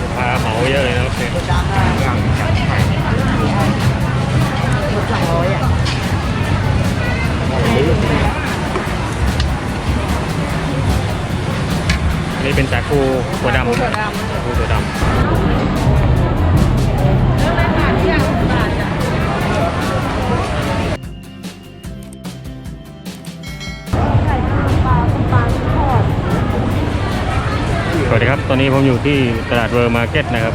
สองร้อยปลาเหมาเยอะเลยนะครับเนี่ยหมดสองร้อยอะอันนี้เป็นสาคูถั่วดำถั่วนะดำสาคูถั่วดเอนนี้ผมอยู่ที่ตลาดเวอร์มาร์เก็ตนะครับ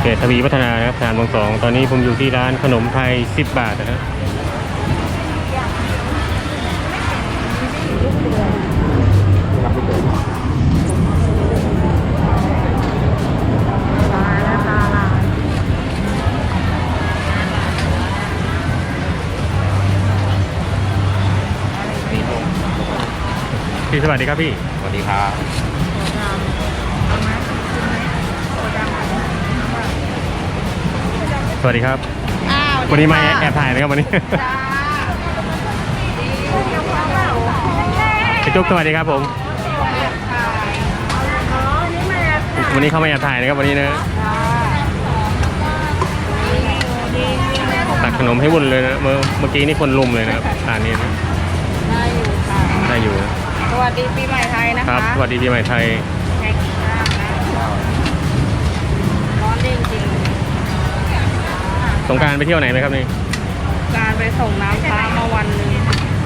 เขตทวีพัฒนานะครับทานบางสอง ตอนนี้ผมอยู่ที่ร้านขนมไทย 10 บาทนะครับพี่สวัสดีครับพี่ สวัสดีครับ สวัสดีครับ อ้าววันนี้มาแอบถ่ายนะครับวันนี้จ้าดีเดี๋ยวฟังเราพี่จุ๊กสวัสดีครับผมถ่ายอ๋อนี่มาแอบถ่ายวันนี้เข้ามาแอบถ่ายนะครับวันนี้นะจ้าดีดีดีตักขนมให้วุ่นเลยนะเมื่อเมื่อกี้นี่คนลุมเลยนะครับร้านนี้นะได้อยู่ค่ะได้อยู่นะสวัสดีปีใหม่ไทยนะคคะรับสวัสดีปีใหม่ไทย สงกรารไปเที่ยวไหนไหมครับนี่ๆการไปส่งน้ำพระมาวันหนึ่ง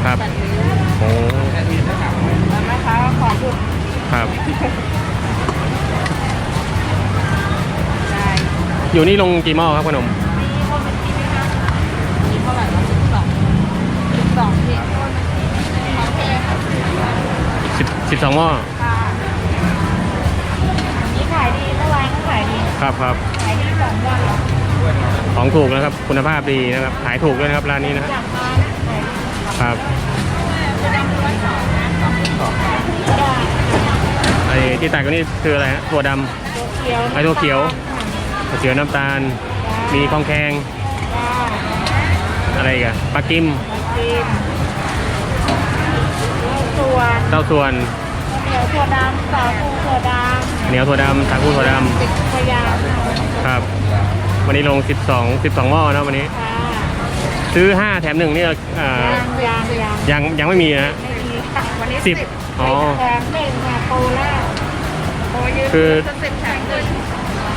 ครับตัดนิ้วโอ้แล้วแม่ค้าก็ขอหยุดครับ ได้อยู่นี่ลงกี่หม้อครับขนมมีคนเป็นที่ไหมคะมีเท่าไหร่วะสิบสองสิบสองที่โอเคค่ะสิบสิบสองหม้อค่ะนี่ขายดีเมื่อวานก็ขายดีครับครับขายดีสองวันแล้ว ของถูกนะครับคุณภาพดีนะครับขายถูกด้วยนะครับร้านนี้นะจากมาขายดีครับจะได้ร้อยสองนะสองสองได้ไอ้ที่ตักก็นี่คืออะไรฮะถั่วดำตัวเขียวไอ้ตัวเขียวถั่วเขียวน้ำตาล มีคองแคงจ้าอะไรอีกันปลากิมจีนส่วนเต้าส่วนเหนียวถั่วดำสาคูถั่วดเหนียวถั่วดำสาคูถั่วดำติดพยางำครับ วันนี้ลง 12 12หม้อนะวันนี้ค่ะซื้อ 5 แถมหนึ่งนี่เอ่อยางยางยังยังไม่มีนะ ไม่มีค่ะวันนี้สิบอ๋อ แถมหนึ่งค่ะโปรแล้วโปรยืนคือจะสิบแถมหนึ่ง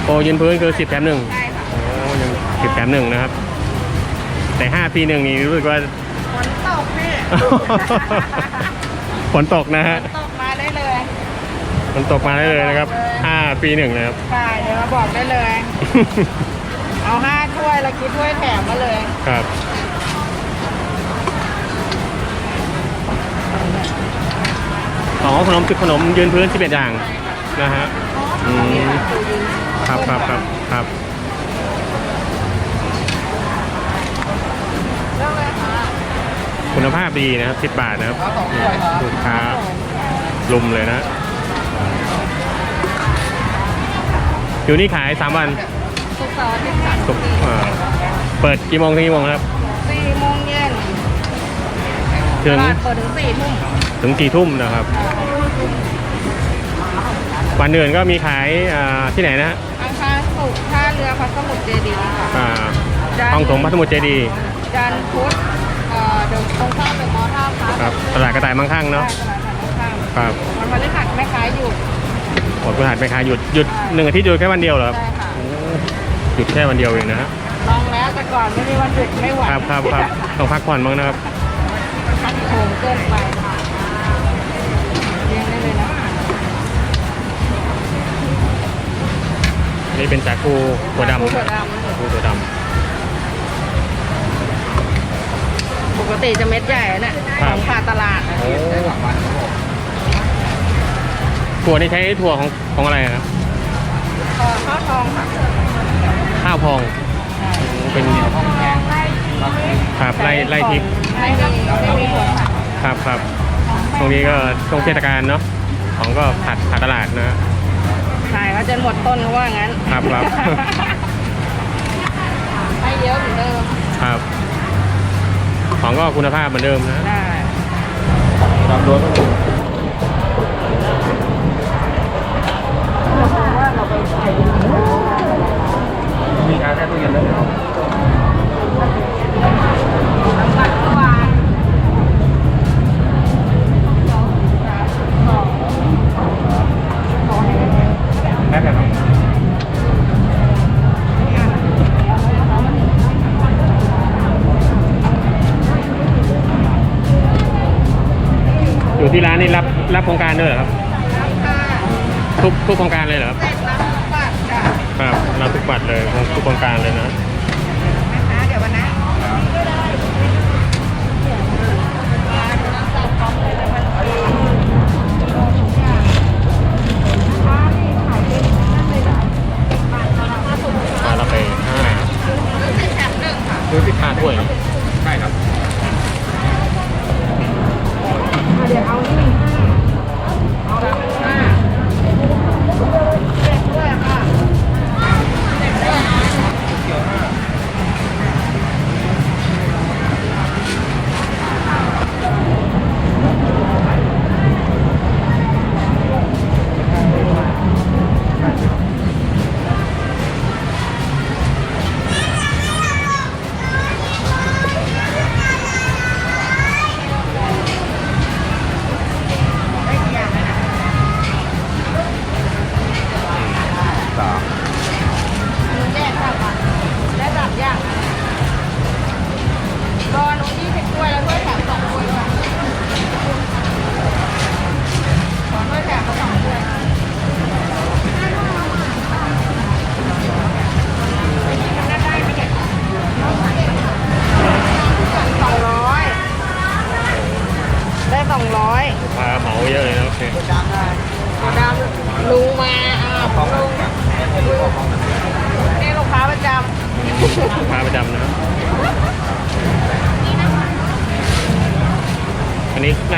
โปรยืนพื้นคือ 10 แถมหนึ่งใช่ค่ะโอ้ยัง10 แถมหนึ่งนะครับ แต่ 5 ปีหนึ่งนี่รู้สึกว่า ฝนตกพี่ ฝนตกนะฮะตกมาได้เลย ฝนตกมาได้เลยนะครับ 5 ปีหนึ่งนะครับใช่เดี๋ยวมาบอกได้เลย เอาห้าถ้วยแล้วคิดถ้วยแถมมาเลยครับ อ๋อขนมขนมยืนพื้น11อย่างนะฮะอืมครับครับครับครับเรื่องเลยค่ะคุณภาพดีนะครับ10บาทนะครับลูกค้าลุมเลยนะอยู่นี่ขาย 3 วัน สุกร์เสาร์อาทิตย์ค่ะศุกร์อ่าเปิดกี่โมงถึงกี่โมงครับ สี่โมงเย็นถึงตลาดเปิดถึงสี่ทุ่มถึงกี่ทุ่มนะครับ วันอื่นก็มีขายอ่าที่ไหนนะฮะอังคารศุกร์ท่าเรือพระสมุทรเจดีย์ค่ะอ่าห้องถงพัทมุทรเจดีย์จันทร์พุธเอ่อเดินตรงข้ามเป็นมอท่าพระครับตลาดกระต่ายมังคั่งเนาะใช่ตลาดสดข้างครับวันพฤหัสแม่ค้าหยุดหมดพฤหัสไปขายหยุดหยุดหนึ่งอาทิตย์หยุดแค่วันเดียวเหรอครับใช่ค่ะ หยุดแค่วันเดียวเองนะฮะลองแล้วแต่ก่อนไม่มีวันหยุดไม่ไหวครับครับครับต้องพักผ่อนบ้างนะครับพักโหมเกินไปค่ะเรียงได้เลยนะนี่เป็นสาคูถั่วดำถั่วดสาคูถั่วดำปกติจะเม็ดใหญ่อะเนี่ยครัขบองขาดตลาดำโอ้ถั่วนี่ใช้ถั่วของของอะไรครับเอ่อข้าวทองค่ะ ข้าวพองเป็นครับไล่ไล่ทิพย์ไม่มีไม่มีถั่วค่ะครับครับตรงนี้ก็ช่วงเทศกาลเนาะของก็ขาดขาดตลาดนะใช่เขาจะหมดต้นเขาว่างั้นครับครับให้เยอะเหมือนเดิมครับ ของก็คุณภาพเหมือนเดิมนะได้รับรถ ที่ร้านนี่รับรับโครงการด้วยเหรอครับค่ะทุกทุกโครงการเลยเหรอครับเสร็จรับบัตรค่ะครับรับทุกบัตรเลยทุกโครงการเลยนะนะคะ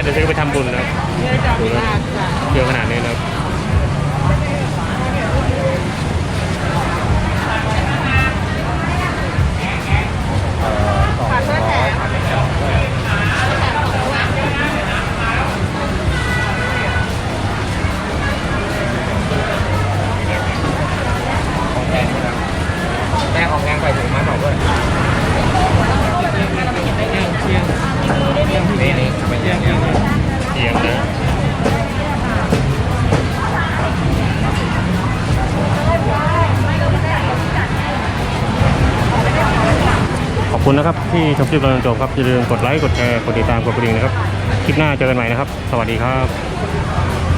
นนี้น่าจะซื้อไปทำบุญนะครับเยอะจังมากจ้ะเยอะขนาดนี้นะครับ นะครับ ที่ชมคลิปเราจนจบครับอย่าลืมกดไลค์กดแชร์กดติดตามกดกระดิ่งนะครับ คลิปหน้าเจอกันใหม่นะครับ สวัสดีครับ